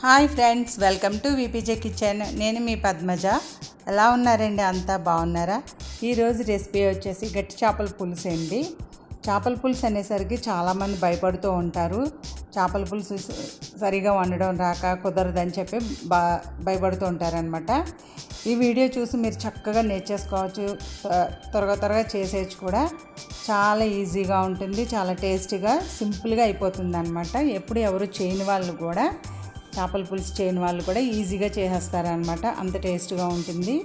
Hi friends welcome to VPJ kitchen నేను మీ పద్మజ. ఎలా ఉన్నారండి? అంతా బాగున్నారా? ఈరోజు రెసిపీ వచ్చేసి గట్టి చేపల పులుసు అండి. చేపల పులుసు అనేసరికి చాలామంది భయపడుతూ ఉంటారు. చేపల పులుసు సరిగా వండడం రాక కుదరదని చెప్పి బా భయపడుతూ ఉంటారనమాట ఈ వీడియో చూసి మీరు చక్కగా నేర్చేసుకోవచ్చు. త్వరగా త్వరగా చేసేయచ్చు కూడా. చాలా ఈజీగా ఉంటుంది చాలా టేస్టీగా సింపుల్గా అయిపోతుంది అనమాట ఎప్పుడు ఎవరు చేయని వాళ్ళు కూడా చేపల పులుసు చేయని వాళ్ళు కూడా ఈజీగా చేసేస్తారనమాట అంత టేస్ట్గా ఉంటుంది.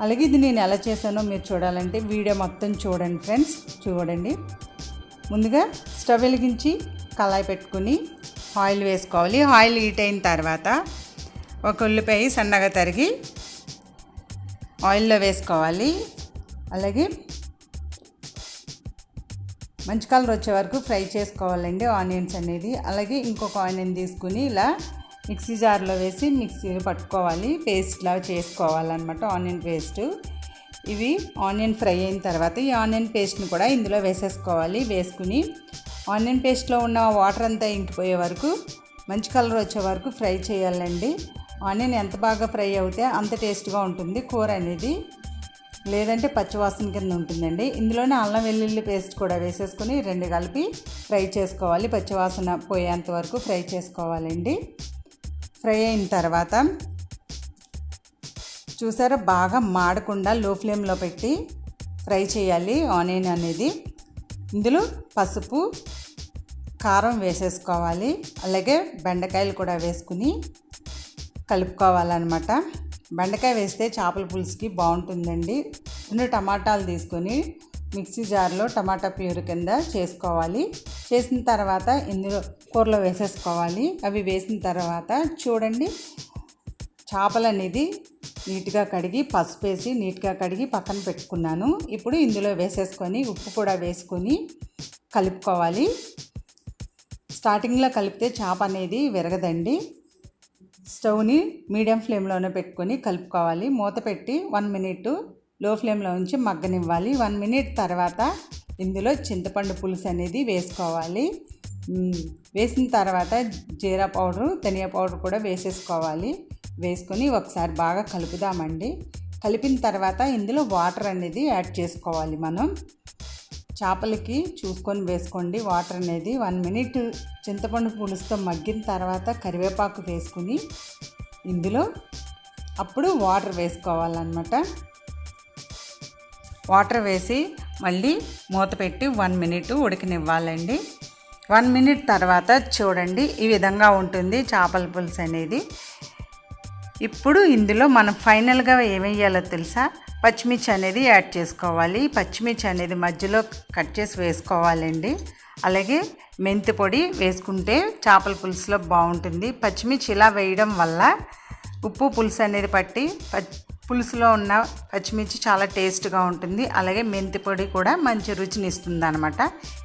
అలాగే ఇది నేను ఎలా చేశానో మీరు చూడాలంటే వీడియో మొత్తం చూడండి ఫ్రెండ్స్. చూడండి. ముందుగా స్టవ్ వెలిగించి కళాయి పెట్టుకుని ఆయిల్ వేసుకోవాలి. ఆయిల్ హీట్ అయిన తర్వాత ఒక ఉల్లిపాయ సన్నగా తరిగి ఆయిల్లో వేసుకోవాలి. అలాగే మంచి కలర్ వచ్చే వరకు ఫ్రై చేసుకోవాలండి. ఆనియన్స్ అనేది. అలాగే ఇంకొక ఆనియన్ తీసుకుని ఇలా మిక్సీ జార్లో వేసి మిక్సీ పట్టుకోవాలి. పేస్ట్లా చేసుకోవాలన్నమాట ఆనియన్ పేస్ట్. ఇవి ఆనియన్ ఫ్రై అయిన తర్వాత ఈ ఆనియన్ పేస్ట్ని కూడా ఇందులో వేసేసుకోవాలి. వేసుకుని ఆనియన్ పేస్ట్లో ఉన్న వాటర్ అంతా ఇంకిపోయే వరకు మంచి కలర్ వచ్చే వరకు ఫ్రై చేయాలండి. ఆనియన్ ఎంత బాగా ఫ్రై అవుతే అంత టేస్ట్గా ఉంటుంది కూర అనేది. లేదంటే పచ్చివాసన కింద ఉంటుందండి. ఇందులోనే అల్లం వెల్లుల్లి పేస్ట్ కూడా వేసేసుకొని రెండు కలిపి ఫ్రై చేసుకోవాలి. పచ్చివాసన పోయేంత వరకు ఫ్రై చేసుకోవాలండి. ఫ్రై అయిన తర్వాత చూసారా బాగా మాడకుండా లో ఫ్లేమ్లో పెట్టి ఫ్రై చేయాలి. ఆనియన్ అనేది. ఇందులో పసుపు కారం వేసేసుకోవాలి. అలాగే బెండకాయలు కూడా వేసుకుని కలుపుకోవాలన్నమాట. బెండకాయ వేస్తే చేపల పులుసుకి బాగుంటుందండి. రెండు టమాటాలు తీసుకొని మిక్సీ జార్లో టమాటా ప్యూర్ కింద చేసుకోవాలి. చేసిన తర్వాత ఇందులో కూరలో వేసేసుకోవాలి. అవి వేసిన తర్వాత చూడండి చేపలు అనేది నీట్గా కడిగి పసుపు వేసి నీట్గా కడిగి పక్కన పెట్టుకున్నాను. ఇప్పుడు ఇందులో వేసేసుకొని ఉప్పు కూడా వేసుకొని కలుపుకోవాలి. స్టార్టింగ్లో కలిపితే చేప అనేది విరగదండి. స్టవ్ని మీడియం ఫ్లేమ్లోనే పెట్టుకొని కలుపుకోవాలి. మూత పెట్టి వన్ మినిట్లో ఫ్లేమ్లో ఉంచి మగ్గనివ్వాలి. వన్ మినిట్ తర్వాత ఇందులో చింతపండు పులుసు అనేది వేసుకోవాలి. వేసిన తర్వాత జీరా పౌడరు ధనియా పౌడర్ కూడా వేసేసుకోవాలి. వేసుకొని ఒకసారి బాగా కలుపుదామండి. కలిపిన తర్వాత ఇందులో వాటర్ అనేది యాడ్ చేసుకోవాలి మనం. చేపలకి చూసుకొని వేసుకోండి. వాటర్ అనేది వన్ మినిట్ చింతపండు పులుసుతో మగ్గిన తర్వాత కరివేపాకు వేసుకుని ఇందులో అప్పుడు వాటర్ వేసుకోవాలన్నమాట. వాటర్ వేసి మళ్ళీ మూత పెట్టి వన్ మినిట్ ఉడికనివ్వాలండి. వన్ మినిట్ తర్వాత చూడండి ఈ విధంగా ఉంటుంది చేపల పులుసు అనేది. ఇప్పుడు ఇందులో మనం ఫైనల్గా ఏమేయాలో తెలుసా? పచ్చిమిర్చి అనేది యాడ్ చేసుకోవాలి. పచ్చిమిర్చి అనేది మధ్యలో కట్ చేసి వేసుకోవాలండి. అలాగే మెంతి పొడి వేసుకుంటే చేపల పులుసులో బాగుంటుంది. పచ్చిమిర్చి ఇలా వేయడం వల్ల ఉప్పు పులుసు అనేది పట్టి పులుసులో ఉన్న పచ్చిమిర్చి చాలా టేస్ట్గా ఉంటుంది. అలాగే మెంతి పొడి కూడా మంచి రుచిని ఇస్తుంది అనమాట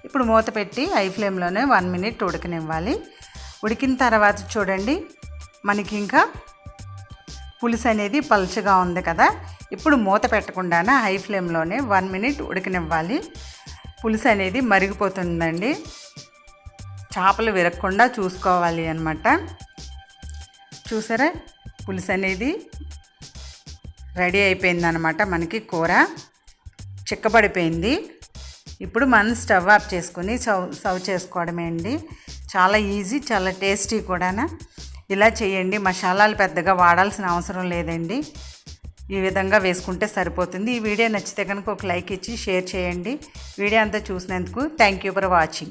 ఇప్పుడు మూత పెట్టి హై ఫ్లేమ్లోనే వన్ మినిట్ ఉడకనివ్వాలి. ఉడికిన తర్వాత చూడండి మనకి ఇంకా పులుసు అనేది పలుచగా ఉంది కదా. ఇప్పుడు మూత పెట్టకుండానే హై ఫ్లేమ్లోనే వన్ మినిట్ ఉడికనివ్వాలి. పులుసు అనేది మరిగిపోతుందండి. చేపలు విరగకుండా చూసుకోవాలి అనమాట చూసారా? పులుసు అనేది రెడీ అయిపోయిందనమాట మనకి కూర. చిక్కబడిపోయింది. ఇప్పుడు మనం స్టవ్ ఆఫ్ చేసుకుని సర్వ్ సర్వ్ చేసుకోవడమే అండి. చాలా ఈజీ చాలా టేస్టీ కూడా ఇలా చేయండి. మసాలాలు పెద్దగా వాడాల్సిన అవసరం లేదండి. ఈ విధంగా వేసుకుంటే సరిపోతుంది. ఈ వీడియో నచ్చితే కనుక ఒక లైక్ ఇచ్చి షేర్ చేయండి. వీడియో అంతా చూసినందుకు థ్యాంక్ యూ ఫర్ వాచింగ్.